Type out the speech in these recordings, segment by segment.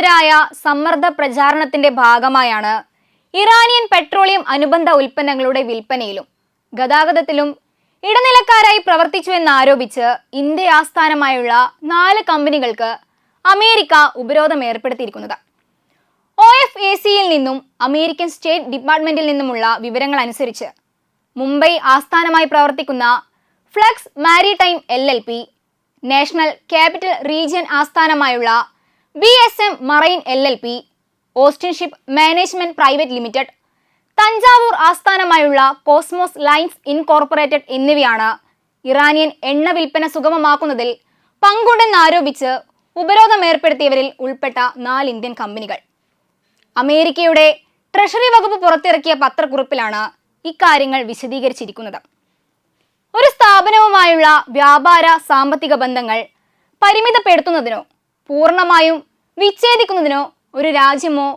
ഇറാനെതിരായ സമ്മർദ്ദ പ്രചാരണത്തിന്റെ ഭാഗമായാണ് ഇറാനിയൻ പെട്രോളിയം അനുബന്ധ ഉൽപ്പന്നങ്ങളുടെ വിൽപ്പനയിലും ഗതാഗതത്തിലും ഇടനിലക്കാരായി പ്രവർത്തിച്ചുവെന്നാരോപിച്ച് ഇന്ത്യ ആസ്ഥാനമായുള്ള നാല് കമ്പനികൾക്ക് അമേരിക്ക ഉപരോധം ഏർപ്പെടുത്തിയിരിക്കുന്നത്. ഒ എഫ് എ സിയിൽ നിന്നും അമേരിക്കൻ സ്റ്റേറ്റ് ഡിപ്പാർട്ട്മെന്റിൽ നിന്നുമുള്ള വിവരങ്ങൾ അനുസരിച്ച് മുംബൈ ആസ്ഥാനമായി പ്രവർത്തിക്കുന്ന Flux Maritime L L P National Capital Region ആസ്ഥാനമായുള്ള B S M Marine L L P Austinship management private limited Thanjavur ആസ്ഥാനമായുള്ള കോസ്മോസ് ലൈൻസ് ഇൻകോർപ്പറേറ്റഡ് എന്നിവയാണ് ഇറാനിയൻ എണ്ണ വിൽപ്പന സുഗമമാക്കുന്നതിൽ പങ്കുണ്ടെന്നാരോപിച്ച് ഉപരോധം ഏർപ്പെടുത്തിയവരിൽ ഉൾപ്പെട്ട നാല് ഇന്ത്യൻ കമ്പനികൾ. അമേരിക്കയുടെ ട്രഷറി വകുപ്പ് പുറത്തിറക്കിയ പത്രക്കുറിപ്പിലാണ് ഇക്കാര്യങ്ങൾ വിശദീകരിച്ചിരിക്കുന്നത്. ഒരു സ്ഥാപനവുമായുള്ള വ്യാപാര സാമ്പത്തിക ബന്ധങ്ങൾ പരിമിതപ്പെടുത്തുന്നതിനോ പൂർണമായും വിച്ഛേദിക്കുന്നതിനോ ഒരു രാജ്യമോ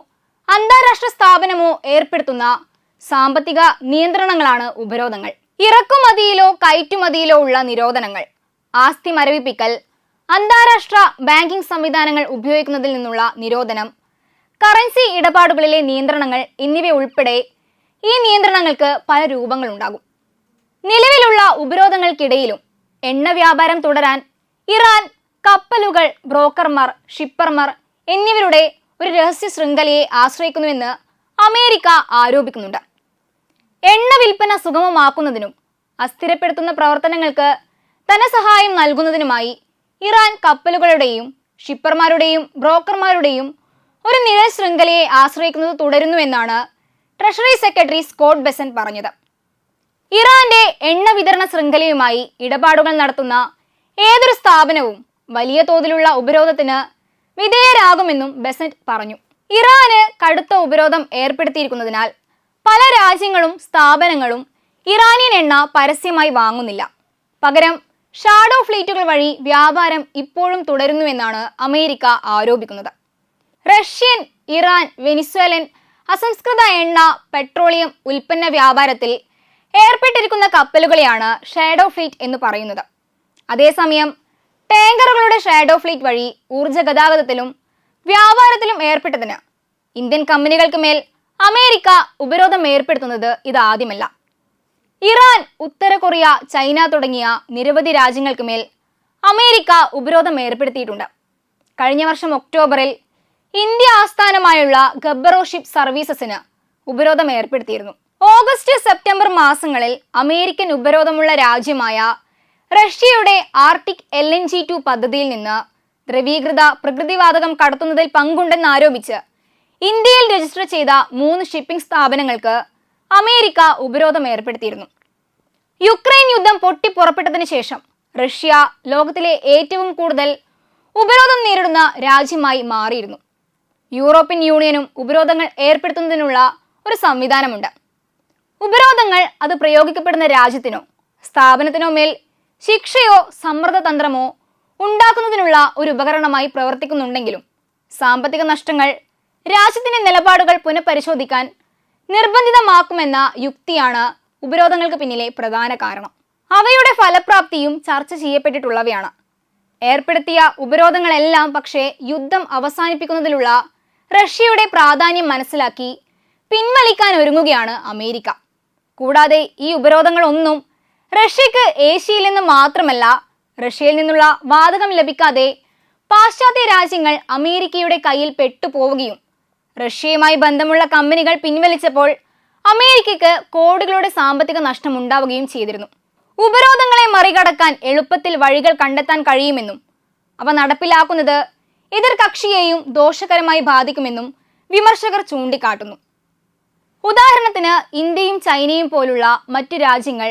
അന്താരാഷ്ട്ര സ്ഥാപനമോ ഏർപ്പെടുത്തുന്ന സാമ്പത്തിക നിയന്ത്രണങ്ങളാണ് ഉപരോധങ്ങൾ. ഇറക്കുമതിയിലോ കയറ്റുമതിയിലോ ഉള്ള നിരോധനങ്ങൾ. ആസ്തി മരവിപ്പിക്കൽ അന്താരാഷ്ട്ര ബാങ്കിംഗ് സംവിധാനങ്ങൾ ഉപയോഗിക്കുന്നതിൽ നിന്നുള്ള നിരോധനം കറൻസി ഇടപാടുകളിലെ നിയന്ത്രണങ്ങൾ എന്നിവ ഉൾപ്പെടെ ഈ നിയന്ത്രണങ്ങൾക്ക് പല രൂപങ്ങളുണ്ടാകും. നിലവിലുള്ള ഉപരോധങ്ങൾക്കിടയിലും എണ്ണ വ്യാപാരം തുടരാൻ ഇറാൻ കപ്പലുകൾ ബ്രോക്കർമാർ ഷിപ്പർമാർ എന്നിവരുടെ ഒരു രഹസ്യ ശൃംഖലയെ ആശ്രയിക്കുന്നുവെന്ന് അമേരിക്ക ആരോപിക്കുന്നുണ്ട്. എണ്ണ വിൽപ്പന സുഗമമാക്കുന്നതിനും അസ്ഥിരപ്പെടുത്തുന്ന പ്രവർത്തനങ്ങൾക്ക് ധനസഹായം നൽകുന്നതിനുമായി ഇറാൻ കപ്പലുകളുടെയും ഷിപ്പർമാരുടെയും ബ്രോക്കർമാരുടെയും ഒരു നിഴൽ ശൃംഖലയെ ആശ്രയിക്കുന്നത് തുടരുന്നുവെന്നാണ് ട്രഷറി സെക്രട്ടറി സ്കോട്ട് ബെസൻ പറഞ്ഞത്. ഇറാന്റെ എണ്ണ വിതരണ ശൃംഖലയുമായി ഇടപാടുകൾ നടത്തുന്ന ഏതൊരു സ്ഥാപനവും വലിയ തോതിലുള്ള ഉപരോധത്തിന് വിധേയരാകുമെന്നും ബെസന്റ് പറഞ്ഞു. ഇറാന് കടുത്ത ഉപരോധം ഏർപ്പെടുത്തിയിരിക്കുന്നതിനാൽ പല രാജ്യങ്ങളും സ്ഥാപനങ്ങളും ഇറാനിയൻ എണ്ണ പരസ്യമായി വാങ്ങുന്നില്ല. പകരം ഷാഡോ ഫ്ലീറ്റുകൾ വഴി വ്യാപാരം ഇപ്പോഴും തുടരുന്നുവെന്നാണ് അമേരിക്ക ആരോപിക്കുന്നത്. റഷ്യൻ ഇറാൻ വെനിസ്വേലൻ അസംസ്കൃത എണ്ണ പെട്രോളിയം ഉൽപ്പന്ന വ്യാപാരത്തിൽ ഏർപ്പെട്ടിരിക്കുന്ന കപ്പലുകളെയാണ് ഷാഡോ ഫ്ലീറ്റ് എന്ന് പറയുന്നത്. അതേസമയം ടാങ്കറുകളുടെ ഷാഡോ ഫ്ലീറ്റ് വഴി ഊർജ ഗതാഗതത്തിലും വ്യാപാരത്തിലും ഏർപ്പെട്ടതിന് ഇന്ത്യൻ കമ്പനികൾക്ക് മേൽ അമേരിക്ക ഉപരോധം ഏർപ്പെടുത്തുന്നത് ഇതാദ്യമല്ല ഇറാൻ ഉത്തര കൊറിയ ചൈന തുടങ്ങിയ നിരവധി രാജ്യങ്ങൾക്ക് മേൽ അമേരിക്ക ഉപരോധം ഏർപ്പെടുത്തിയിട്ടുണ്ട്. കഴിഞ്ഞ വർഷം ഒക്ടോബറിൽ ഇന്ത്യ ആസ്ഥാനമായുള്ള ഗബ്ബറോ ഷിപ്പ് സർവീസസിന് ഉപരോധം ഏർപ്പെടുത്തിയിരുന്നു. ഓഗസ്റ്റ് സെപ്റ്റംബർ മാസങ്ങളിൽ അമേരിക്കൻ ഉപരോധമുള്ള രാജ്യമായ റഷ്യയുടെ Arctic L N G two പദ്ധതിയിൽ നിന്ന് ദ്രവീകൃത പ്രകൃതിവാതകം കടത്തുന്നതിൽ പങ്കുണ്ടെന്നാരോപിച്ച് ഇന്ത്യയിൽ രജിസ്റ്റർ ചെയ്ത മൂന്ന് ഷിപ്പിംഗ് സ്ഥാപനങ്ങൾക്ക് അമേരിക്ക ഉപരോധം ഏർപ്പെടുത്തിയിരുന്നു. യുക്രൈൻ യുദ്ധം പൊട്ടിപ്പുറപ്പെട്ടതിന് ശേഷം റഷ്യ ലോകത്തിലെ ഏറ്റവും കൂടുതൽ ഉപരോധം നേരിടുന്ന രാജ്യമായി മാറിയിരുന്നു. യൂറോപ്യൻ യൂണിയനും ഉപരോധങ്ങൾ ഏർപ്പെടുത്തുന്നതിനുള്ള ഒരു സംവിധാനമുണ്ട്. ഉപരോധങ്ങൾ അത് പ്രയോഗിക്കപ്പെടുന്ന രാജ്യത്തിനോ സ്ഥാപനത്തിനോ മേൽ ശിക്ഷയോ സമ്മർദ്ദതന്ത്രമോ ഉണ്ടാക്കുന്നതിനുള്ള ഒരു ഉപകരണമായി പ്രവർത്തിക്കുന്നുണ്ടെങ്കിലും സാമ്പത്തിക നഷ്ടങ്ങൾ രാജ്യത്തിന്റെ നിലപാടുകൾ പുനഃപരിശോധിക്കാൻ നിർബന്ധിതമാക്കുമെന്ന യുക്തിയാണ് ഉപരോധങ്ങൾക്ക് പിന്നിലെ പ്രധാന കാരണം. അവയുടെ ഫലപ്രാപ്തിയും ചർച്ച ചെയ്യപ്പെട്ടിട്ടുള്ളവയാണ്. ഏർപ്പെടുത്തിയ ഉപരോധങ്ങളെല്ലാം പക്ഷേ യുദ്ധം അവസാനിപ്പിക്കുന്നതിലുള്ള റഷ്യയുടെ പ്രാധാന്യം മനസ്സിലാക്കി പിൻവലിക്കാൻ ഒരുങ്ങുകയാണ് അമേരിക്ക. കൂടാതെ ഈ ഉപരോധങ്ങളൊന്നും റഷ്യക്ക് ഏഷ്യയിൽ നിന്ന് മാത്രമല്ല റഷ്യയിൽ നിന്നുള്ള വാതകം ലഭിക്കാതെ പാശ്ചാത്യ രാജ്യങ്ങൾ അമേരിക്കയുടെ കയ്യിൽ പെട്ടുപോവുകയും റഷ്യയുമായി ബന്ധമുള്ള കമ്പനികൾ പിൻവലിച്ചപ്പോൾ അമേരിക്കയ്ക്ക് കോടികളുടെ സാമ്പത്തിക നഷ്ടം ഉണ്ടാവുകയും ചെയ്തിരുന്നു. ഉപരോധങ്ങളെ മറികടക്കാൻ എളുപ്പത്തിൽ വഴികൾ കണ്ടെത്താൻ കഴിയുമെന്നും അവ നടപ്പിലാക്കുന്നത് എതിർ കക്ഷിയെയും ദോഷകരമായി ബാധിക്കുമെന്നും വിമർശകർ ചൂണ്ടിക്കാട്ടുന്നു. ഉദാഹരണത്തിന് ഇന്ത്യയും ചൈനയും പോലുള്ള മറ്റു രാജ്യങ്ങൾ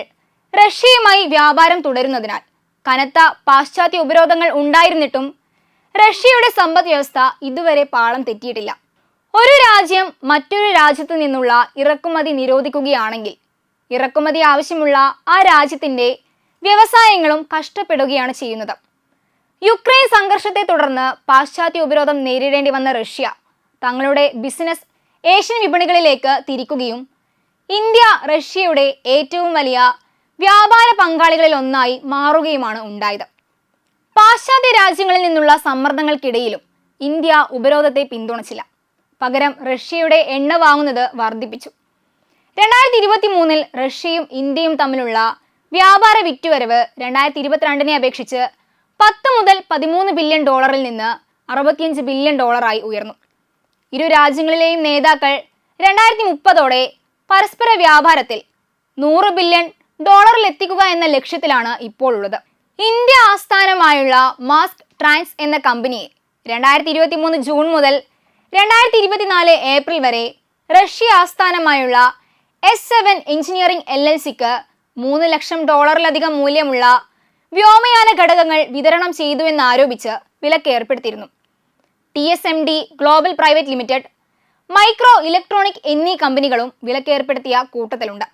റഷ്യയുമായി വ്യാപാരം തുടരുന്നതിനാൽ കനത്ത പാശ്ചാത്യ ഉപരോധങ്ങൾ ഉണ്ടായിരുന്നിട്ടും റഷ്യയുടെ സമ്പദ് വ്യവസ്ഥ ഇതുവരെ പാളം തെറ്റിയിട്ടില്ല. ഒരു രാജ്യം മറ്റൊരു രാജ്യത്തു നിന്നുള്ള ഇറക്കുമതി നിരോധിക്കുകയാണെങ്കിൽ ഇറക്കുമതി ആവശ്യമുള്ള ആ രാജ്യത്തിന്റെ വ്യവസായങ്ങളും കഷ്ടപ്പെടുകയാണ് ചെയ്യുന്നത്. യുക്രൈൻ സംഘർഷത്തെ തുടർന്ന് പാശ്ചാത്യ ഉപരോധം നേരിടേണ്ടി വന്ന റഷ്യ തങ്ങളുടെ ബിസിനസ് ഏഷ്യൻ വിപണികളിലേക്ക് തിരിക്കുകയും ഇന്ത്യ റഷ്യയുടെ ഏറ്റവും വലിയ വ്യാപാര പങ്കാളികളിൽ ഒന്നായി മാറുകയുമാണ് ഉണ്ടായത്. പാശ്ചാത്യ രാജ്യങ്ങളിൽ നിന്നുള്ള സമ്മർദ്ദങ്ങൾക്കിടയിലും ഇന്ത്യ ഉപരോധത്തെ പിന്തുണച്ചില്ല. പകരം റഷ്യയുടെ എണ്ണ വാങ്ങുന്നത് വർദ്ധിപ്പിച്ചു. രണ്ടായിരത്തി ഇരുപത്തി മൂന്നിൽ റഷ്യയും ഇന്ത്യയും തമ്മിലുള്ള വ്യാപാര വിറ്റുവരവ് രണ്ടായിരത്തി ഇരുപത്തിരണ്ടിനെ അപേക്ഷിച്ച് പത്ത് മുതൽ പതിമൂന്ന് ബില്യൺ ഡോളറിൽ നിന്ന് അറുപത്തിയഞ്ച് ബില്യൺ ഡോളറായി ഉയർന്നു. ഇരു രാജ്യങ്ങളിലെയും നേതാക്കൾ രണ്ടായിരത്തി മുപ്പതോടെ പരസ്പര വ്യാപാരത്തിൽ നൂറ് ബില്യൺ ഡോളറിൽ എത്തിക്കുക എന്ന ലക്ഷ്യത്തിലാണ് ഇപ്പോൾ ഉള്ളത് ഇന്ത്യ ആസ്ഥാനമായുള്ള മാസ്ക് ട്രാൻസ് എന്ന കമ്പനിയെ രണ്ടായിരത്തി ഇരുപത്തി മൂന്ന് ജൂൺ മുതൽ രണ്ടായിരത്തി ഇരുപത്തിനാല് ഏപ്രിൽ വരെ റഷ്യ ആസ്ഥാനമായുള്ള S seven engineering L L സിക്ക് മൂന്ന് ലക്ഷം ഡോളറിലധികം മൂല്യമുള്ള വ്യോമയാന ഘടകങ്ങൾ വിതരണം ചെയ്തു എന്നാരോപിച്ച് വിലക്ക് ഏർപ്പെടുത്തിയിരുന്നു. T S M D global private limited micro electronic എന്നീ കമ്പനികളും വിലക്കേർപ്പെടുത്തിയ കൂട്ടത്തിലുണ്ട്.